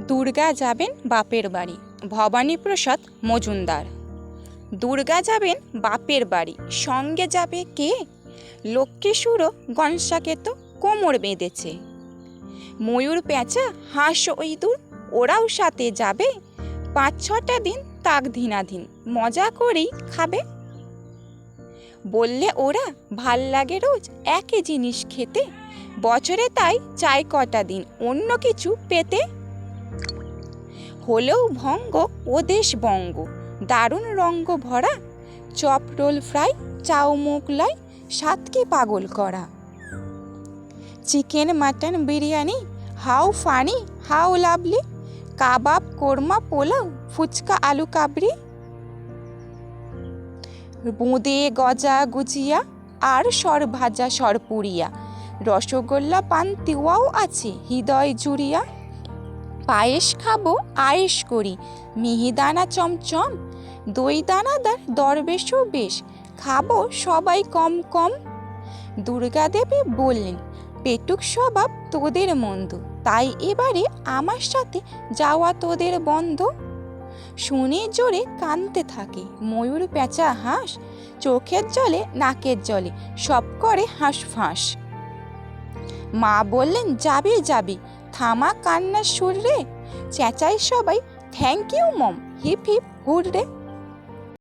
দুর্গা যাবেন বাপের বাড়ি। ভবানীপ্রসাদ মজুমদার। দুর্গা যাবেন বাপের বাড়ি। সঙ্গে যাবে কে? লক্ষ্মীসুরো গনসাকে তো কোমর বেঁধেছে। ময়ূর পেঁচা, হাঁস ও ইঁদুর, ওরাও সাথে যাবে। পাঁচ ছটা দিন তাক ধিনাধীন, মজা করেই খাবে। বললে ওরা, ভালো লাগে রোজ একই জিনিস খেতে। বছরে তাই চাই কটা দিন, অন্য কিছু পেতে। হলেও ভঙ্গ ও দেশ বঙ্গ দারুণ রঙ্গ ভরা, chop roll fry chow Mughlai সাতকে পাগল করা। Chicken, mutton, biryani how funny how lovely, kebab, korma, pulao, phuchka, আলু কাবরি। বোঁদে, গজা, গুজিয়া, আর সর ভাজা সরপুরিয়া রসগোল্লা, পান, তিওয়াও আছে, হৃদয় জুড়িয়া। পায়েস খাব আয়েস করি। মিহিদানা চমচম, দই দানাদার দরবেশও বেশ। খাব সবাই কম কম। দুর্গাদেবী বললেন, পেটুক স্বভাব তোদের মন্দ, তাই এবারে আমার সাথে যাওয়া তোদের বন্ধ। শুনে জোরে কানতে থাকে ময়ূর পেঁচা হাঁস, চোখের জলে, নাকের জলে, সব করে হাঁস ফাঁস। মা বললেন, যাবি যাবি। থামা কান্নার সুর রে। চেঁচাই সবাই thank you mom hip hip, hurray.